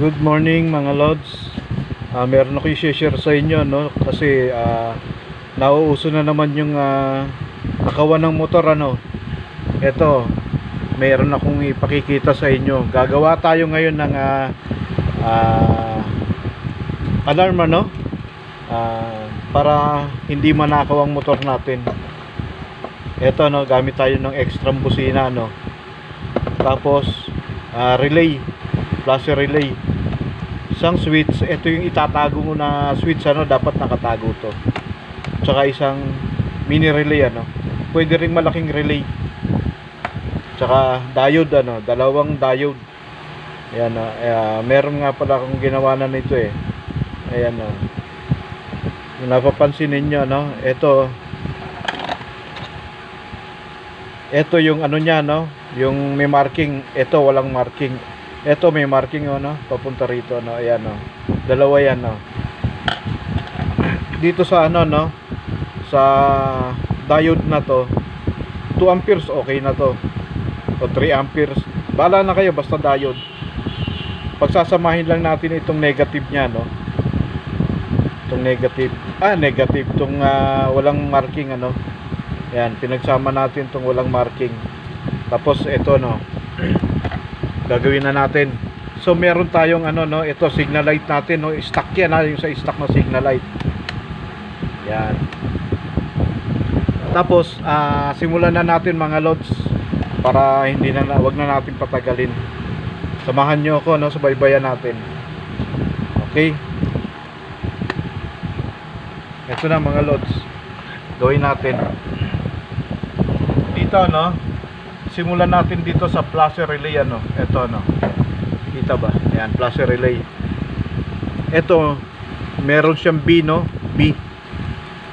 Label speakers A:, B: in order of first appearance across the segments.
A: Good morning mga lods. Ah, meron ako i-share sa inyo no kasi ah, nauuso na naman yung ah, nakawan ng motor ano. Ito, meron akong ipakikita sa inyo. Gagawa tayo ngayon ng ah, ah, alarm ano Ah, para hindi manakaw ang motor natin. Ito no, gamit tayo ng extra busina no. Tapos ah, relay, flash relay isang switch ito yung itatago mo na switch ano dapat nakatago to. Tsaka isang mini relay ano. Pwede ring malaking relay. Tsaka diode ano dalawang diode. Ayan ah, eh, meron nga pala akong ginawa na nito eh. Ayan. Kung napapansin ninyo no ito ito yung ano niya no yung may marking. Ito walang marking ito may marking oh, no? Papunta rito no? Ayan no dalawa yan no dito sa ano no? Sa diode na to 2 amperes okay na to. O 3 amperes. Bala na kayo basta diode. Pagsasamahin lang natin itong negative nya no? Itong negative. Ah negative. Itong ah, walang marking ano? Yan pinagsama natin itong walang marking. Tapos ito no gagawin na natin. So meron tayong ano no ito signal light natin no. Stock yan ha yung sa stock na signal light. Yan. Tapos ah, simulan na natin mga lods para hindi na wag na natin patagalin. Samahan nyo ako no subaybayan natin. Okay? Ito na mga lods. Gawin natin. Dito no simulan natin dito sa flasher relay ano? Ito no kita ba? Yan flasher relay. Ito meron siyang B no? B.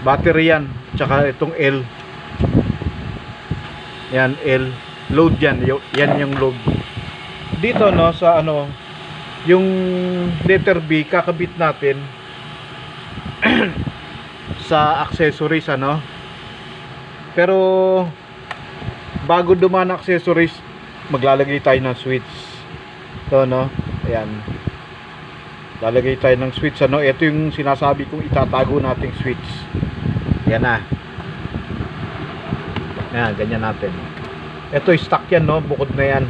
A: Battery yan tsaka itong L. Yan L. Load yan yan yung load. Dito no sa ano yung letter B kakabit natin sa accessories ano? Pero bago dumaan accessories maglalagay tayo ng switch to no? Ayan. Lalagay tayo ng switch ano? Ito yung sinasabi kong itatago nating switch yan na. Yan ganyan natin. Ito stock yan no? Bukod na yan.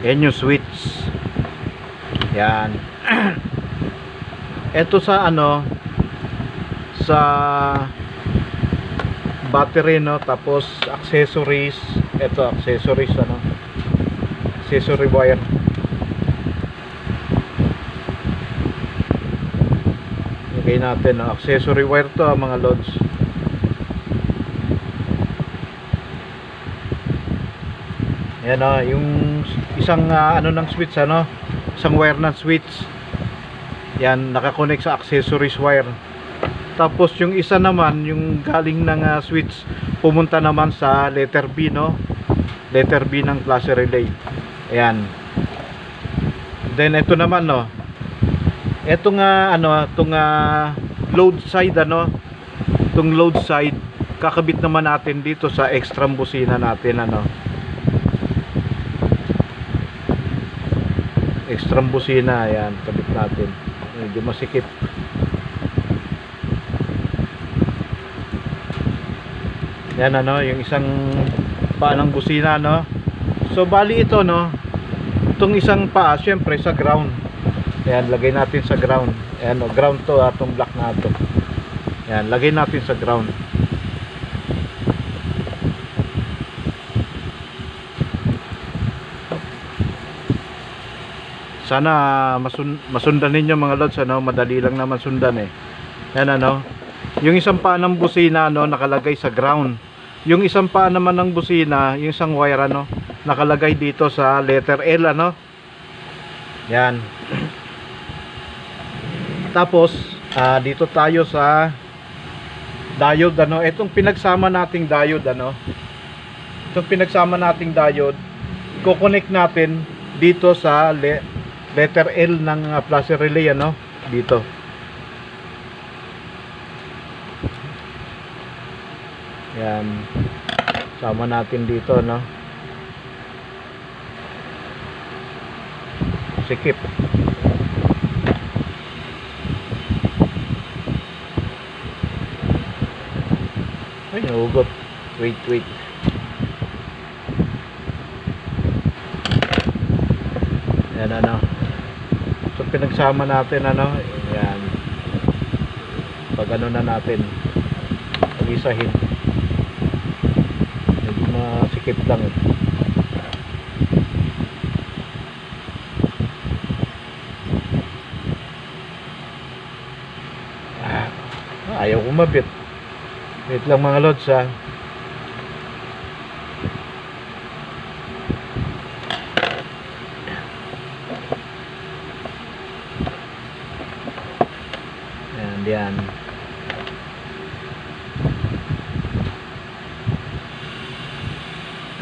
A: Yan yung switch yan ito sa ano? Sa battery no? Tapos accessories. Ito accessories ano? Accessory wire. Lagay natin no? accessory wire to ah, mga lods. Yan o yung isang ah, ano ng switch ano? Isang wire ng switch. Yan nakakonect sa accessories wire tapos yung isa naman, yung galing ng ah, switch, pumunta naman sa letter B, no? Letter B ng class relay. Ayan. Then ito naman, no. Ito nga ano, itong ah, load side ano, itong load side kakabit naman natin dito sa extra busina natin ano. Extra busina, ayan, kabit natin. Medyo masikip. Yan ano, yung isang paa ng busina no. So bali ito no. Itong isang paa syempre sa ground. Ayan, lagay natin sa ground. Ayan, no, ground to atong block na to. Ayan, lagay natin sa ground. Sana masun masundan ninyo mga lods ano, madali lang naman sundan eh. Yan ano. Yung isang paa ng busina no nakalagay sa ground. Yung isang paa naman ng busina, yung isang wire ano, nakalagay dito sa letter L ano. Yan. Tapos ah, dito tayo sa diode ano. Itong pinagsama nating diode ano. Itong pinagsama nating diode, ko-connect natin dito sa le- letter L ng uh, flash relay ano, dito. Yan. Sama natin dito, no? sikip. Ay nahugot. Wait wait. Yan ano? So pinagsama natin ano? Yan. Pag ano na natin. Pag-isahin masikip lang eh. Ah, ayaw kumabit wait lang mga lods ha and yan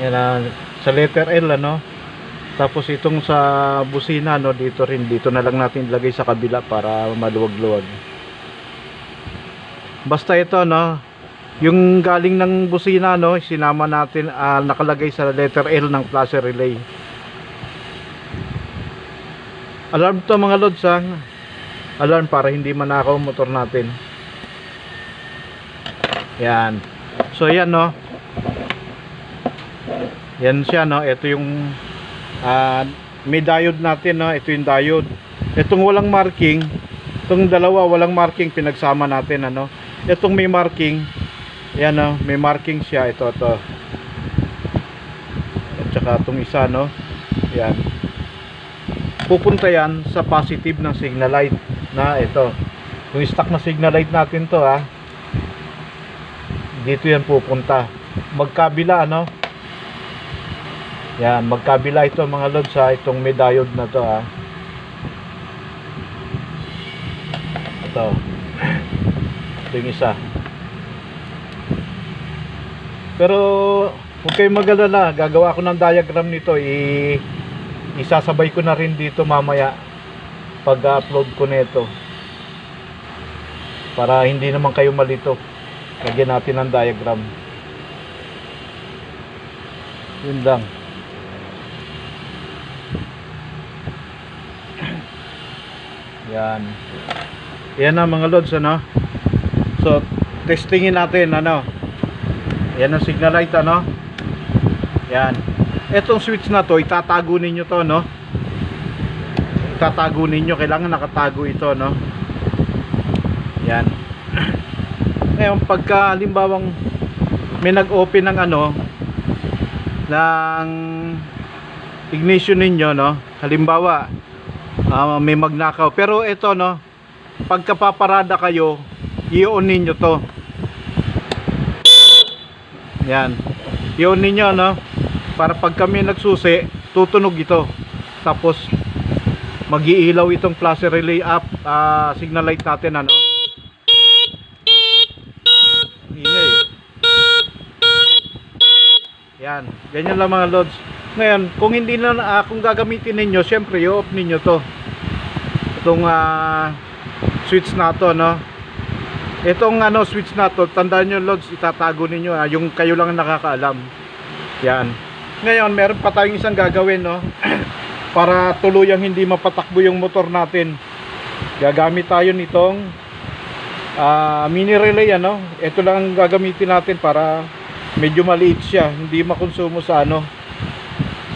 A: yan ah, sa letter L ano? Tapos itong sa busina no dito rin dito na lang natin ilagay sa kabila para maluwag-luwag. Basta ito no yung galing ng busina no sinama natin ah, nakalagay sa letter L ng placer relay. Alarm to mga lods ha? Alarm para hindi manakaw ang motor natin. Yan. So yan no yan siya no? Ito yung ah, may diode natin no? Ito yung diode. Itong walang marking itong dalawa walang marking pinagsama natin ano? Itong may marking yan no? May marking siya. Ito ito. At saka itong isa no? Yan. Pupunta yan sa positive ng signal light na ito. Yung stock na signal light natin to ha? Dito yan pupunta. Magkabila ano yan magkabila ito mga lods ha itong may diode na to ha. Ito. Ito yung isa. Pero huwag kayong magalala gagawa ko ng diagram nito i isasabay ko na rin dito mamaya pag upload ko nito para hindi naman kayo malito lagyan natin ng diagram. Yun lang yan. Yan na mga lods ano? So testingin natin ano? Yan ang signal light ano? Yan. Etong switch na to itatago ninyo to no? Itatago ninyo. Kailangan nakatago ito no? Yan. Ngayon pagka halimbawang may nag-open ng ano ng ignition ninyo no? Halimbawa ah, may magnakaw. Pero ito no pagka paparada kayo i-on ninyo to. Yan. I-on ninyo no para pag kami nagsusi tutunog ito. Tapos magiilaw itong flash relay up ah, signal light natin ano. Yan. Ganyan lang mga loads ngayon kung hindi na ah, kung gagamitin ninyo syempre i-off ninyo to itong ah, switch na to no? Itong ano switch na to tandaan nyo loads itatago ninyo ah, yung kayo lang ang nakakaalam. Yan. Ngayon meron pa tayong isang gagawin no? Para tuluyang hindi mapatakbo yung motor natin. Gagamit tayo nitong ah, mini relay ano? Ito lang ang gagamitin natin para medyo maliit siya hindi makonsumo sa ano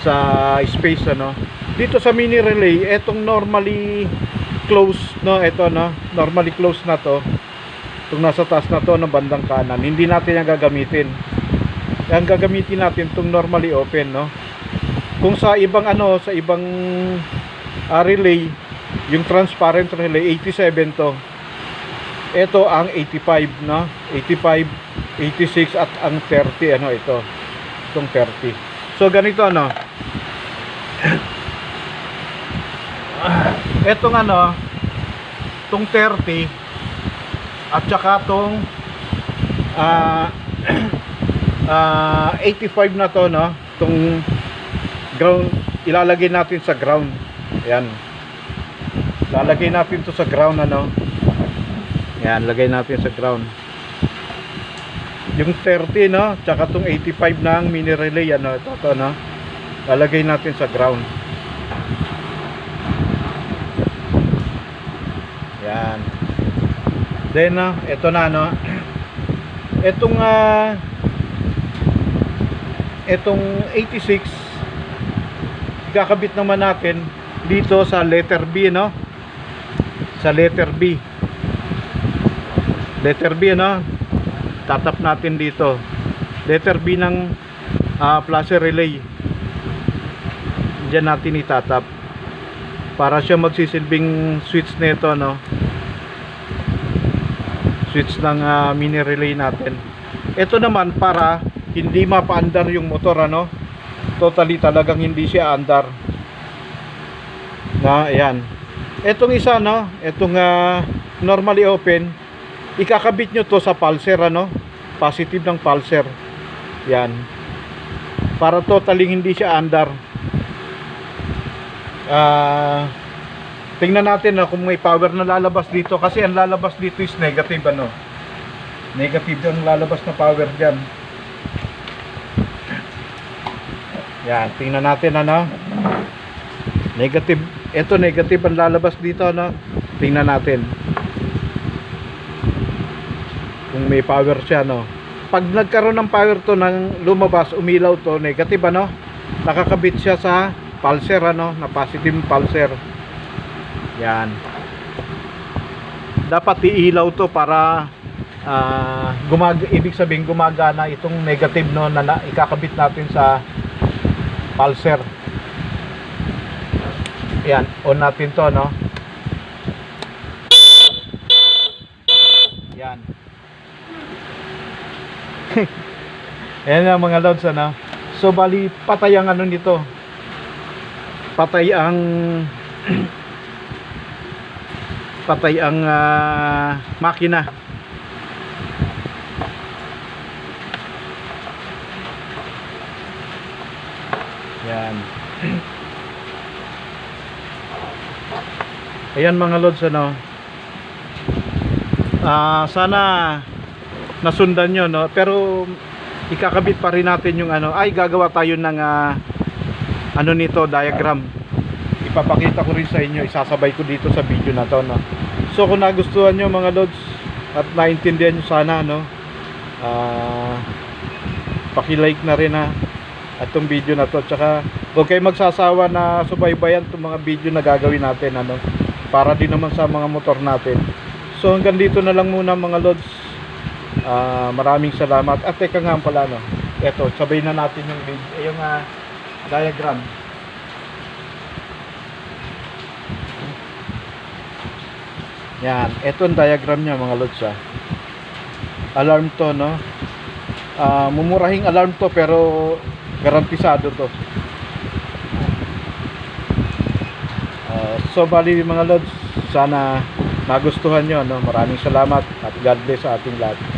A: sa space ano? Dito sa mini relay etong normally close no ito no normally close na to. Itong nasa taas na to ng bandang kanan. Hindi natin yan gagamitin. Ang gagamitin natin itong normally open no. Kung sa ibang ano sa ibang ah, relay yung transparent relay 87 to. Ito ang 85 no. 85 86 at ang 30 ano ito. Itong 30 so ganito ano etong ano itong 30 at saka itong ah ah, 85 na to no? Itong ground ilalagay natin sa ground. Yan lalagay natin to sa ground ano? Yan lagay natin sa ground. Yung 30 no? Tsaka tong 85 ng mini relay ano? Ito to no? Lalagay natin sa ground Then, uh, ito na, no? Itong, ah, itong 86, kakabit naman natin dito sa letter B, no? Sa letter B. Letter B, no? Tatap natin dito. Letter B ng ah, flasher relay. Diyan natin itatap. Para siya magsisilbing switch nito, no? switch ng ah, mini relay natin. Ito naman para hindi mapaandar yung motor ano? Totally talagang hindi siya andar. Na ayan. Etong isa no? Etong ah, normally open ikakabit nyo to sa pulser ano? Positive ng pulser. Yan. Para totally hindi siya andar ah tingnan natin na kung may power na lalabas dito. Kasi ang lalabas dito is negative ano? Negative ang lalabas na power dyan. Yan tingnan natin ano? Negative ito negative ang lalabas dito ano? Tingnan natin. Kung may power siya no pag nagkaroon ng power to ng lumabas umilaw to negative ano? Nakakabit siya sa pulser ano na positive pulser yan. Dapat iilaw to para ah, gumag ibig sabihin gumagana itong negative no na, na ikakabit natin sa pulser. Yan, on natin to no. Yan. Yan ang mga loads ano. So bali patay ang ano nito. Patay ang patay ang ah, makina. Yan. Ayan mga lods ano? Ah sana nasundan nyo no? Pero ikakabit pa rin natin yung ano ay gagawa tayo ng ah, ano nito diagram? Ipapakita ko rin sa inyo isasabay ko dito sa video na to no? so kung nagustuhan nyo mga lods at naintindihan nyo sana no? Ah paki-like na rin ha? Atong video na to tsaka huwag kayo magsasawa na subaybayan itong mga video na gagawin natin ano? Para din naman sa mga motor natin. So hanggang dito na lang muna mga lods. Ah, maraming salamat. At teka nga pala no? Eto sabay na natin yung video eh, yung ah, diagram Yan, ito ang diagram niya mga lods ah. Alarm to no. Ah, mumurahing alarm to pero garantisado to. Ah, so bali mga lods, sana nagustuhan nyo no. Maraming salamat at God bless sa ating lahat.